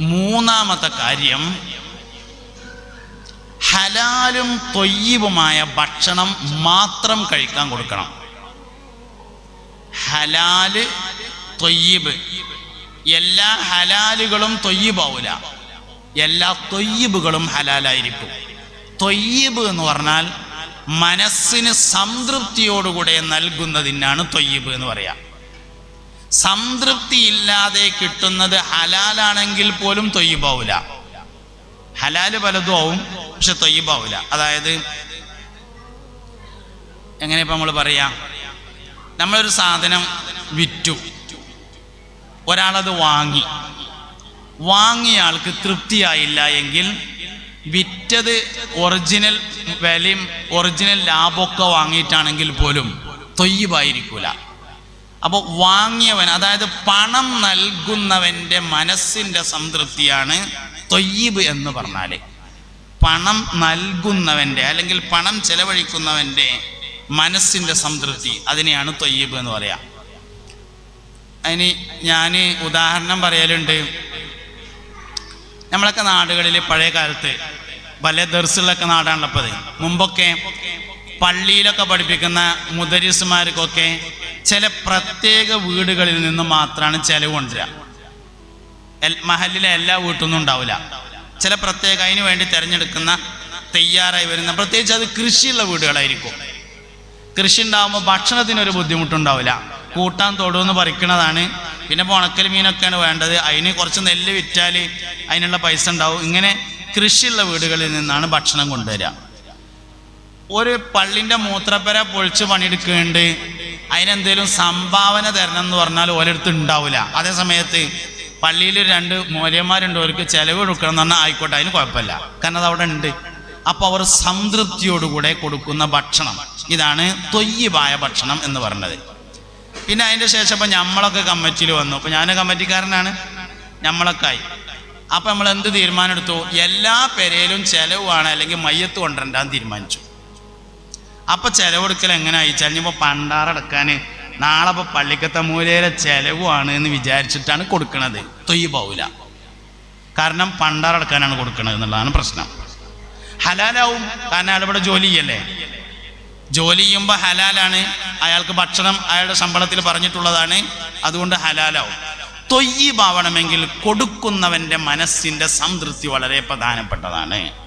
മൂന്നാമത്തെ കാര്യം ഹലാലും തൊയ്യവുമായ ഭക്ഷണം മാത്രം കഴിക്കാൻ കൊടുക്കണം. ഹലാൽ തൊയ്യബ്. എല്ലാ ഹലാലുകളും തൊയ്യബാവൂല. എല്ലാ തൊയ്യബുകളും ഹലാലായിരിക്കും. തൊയ്യബ് എന്ന് പറഞ്ഞാൽ മനസ്സിന് സംതൃപ്തിയോടുകൂടെ നൽകുന്നതിനാണ് തൊയ്യബ് എന്ന് പറയാം. സംതൃപ്തി ഇല്ലാതെ കിട്ടുന്നത് ഹലാലാണെങ്കിൽ പോലും തൊയ്യബാവൂല. ഹലാൽ പലതും ആവും പക്ഷെ തൊയ്യബാവൂല. അതായത് എങ്ങനെ നമ്മൾ പറയാ? നമ്മളൊരു സാധനം വിറ്റു. ഒരാളത് വാങ്ങി. വാങ്ങിയ ആൾക്ക് തൃപ്തിയായില്ല എങ്കിൽ വിറ്റത് ഒറിജിനൽ വിലയും ഒറിജിനൽ ലാഭമൊക്കെ വാങ്ങിയിട്ടാണെങ്കിൽ പോലും തൊയ്യബായിരിക്കൂല. അപ്പോൾ വാങ്ങിയവൻ അതായത് പണം നൽകുന്നവന്റെ മനസ്സിന്റെ സംതൃപ്തിയാണ് തൊയ്യബ് എന്ന് പറഞ്ഞാൽ പണം നൽകുന്നവന്റെ അല്ലെങ്കിൽ പണം ചെലവഴിക്കുന്നവന്റെ മനസ്സിന്റെ സംതൃപ്തി അതിനെയാണ് തൊയ്യബ് എന്ന് പറയാം. അതിന് ഞാൻ ഉദാഹരണം പറയലുണ്ട്. നമ്മളൊക്കെ നാടുകളിൽ പഴയ കാലത്ത് പല ദർസുള്ളൊക്കെ നാടാണുള്ളപ്പോൾ മുമ്പൊക്കെ പള്ളിയിലൊക്കെ പഠിപ്പിക്കുന്ന മുദരിസുമാർക്കൊക്കെ ചില പ്രത്യേക വീടുകളിൽ നിന്ന് മാത്രമാണ് ചെലവ് കൊണ്ടുവരിക. മഹലിലെ എല്ലാ വീട്ടൊന്നും ഉണ്ടാവില്ല. ചില പ്രത്യേക അതിന് വേണ്ടി തിരഞ്ഞെടുക്കുന്ന തയ്യാറായി വരുന്ന പ്രത്യേകിച്ച് അത് കൃഷിയുള്ള വീടുകളായിരിക്കും. കൃഷി ഉണ്ടാകുമ്പോൾ ഭക്ഷണത്തിനൊരു ബുദ്ധിമുട്ടുണ്ടാവില്ല. കൂട്ടാൻ തൊടുവെന്ന് പറിക്കണതാണ് പിന്നെ ഉണക്കൽ മീനൊക്കെയാണ് വേണ്ടത്. അതിന് കുറച്ച് നെല്ല് വിറ്റാൽ അതിനുള്ള പൈസ ഉണ്ടാവും. ഇങ്ങനെ കൃഷിയുള്ള വീടുകളിൽ നിന്നാണ് ഭക്ഷണം കൊണ്ടുവരിക. ഒരു പള്ളിന്റെ മൂത്രപ്പര പൊളിച്ച് പണിയെടുക്കുന്നുണ്ട്. അതിനെന്തേലും സംഭാവന തരണം എന്ന് പറഞ്ഞാൽ ഓരോരുത്തർ ഉണ്ടാവില്ല അതേ സമയത്ത് പള്ളിയിൽ രണ്ട് മൂലയന്മാരുണ്ട് അവർക്ക് ചെലവ് കൊടുക്കണം എന്ന് പറഞ്ഞാൽ ആയിക്കോട്ടെ അതിന് കുഴപ്പമില്ല. കാരണം അത് അവിടെ ഉണ്ട്. അപ്പോൾ അവർ സംതൃപ്തിയോടുകൂടെ കൊടുക്കുന്ന ഭക്ഷണം. ഇതാണ് തൊയ്യവായ ഭക്ഷണം എന്ന് പറഞ്ഞത്. പിന്നെ അതിന്റെ ശേഷം ഇപ്പം നമ്മളൊക്കെ കമ്മിറ്റിയിൽ വന്നു. അപ്പോൾ ഞാൻ കമ്മിറ്റിക്കാരനാണ്. നമ്മളൊക്കെ ആയി. അപ്പം നമ്മൾ എന്ത് തീരുമാനം എടുത്തു? എല്ലാ പെരയിലും ചെലവാണ് അല്ലെങ്കിൽ മയ്യത്ത് കൊണ്ടുവരണ്ടാന്ന് തീരുമാനിച്ചു. അപ്പൊ ചെലവെടുക്കൽ എങ്ങനെ അയച്ചാൽ ഇനിയിപ്പോൾ പണ്ടാറടക്കാൻ നാളെ ഇപ്പോൾ പള്ളിക്കത്തെ മൂലയിലെ ചെലവാണ് എന്ന് വിചാരിച്ചിട്ടാണ് കൊടുക്കണത്. തൊയ്യ് കാരണം പണ്ടാറടക്കാനാണ് കൊടുക്കണത് എന്നുള്ളതാണ് പ്രശ്നം. ഹലാലാവും. കാരണം അയാൾ ഇവിടെ ജോലി ചെയ്യല്ലേ? ജോലി ചെയ്യുമ്പോൾ ഹലാലാണ്. അയാൾക്ക് ഭക്ഷണം അയാളുടെ ശമ്പളത്തിൽ പറഞ്ഞിട്ടുള്ളതാണ്. അതുകൊണ്ട് ഹലാലാവും. തൊയ്യ് പാവണമെങ്കിൽ കൊടുക്കുന്നവന്റെ മനസ്സിന്റെ സംതൃപ്തി വളരെ പ്രധാനപ്പെട്ടതാണ്.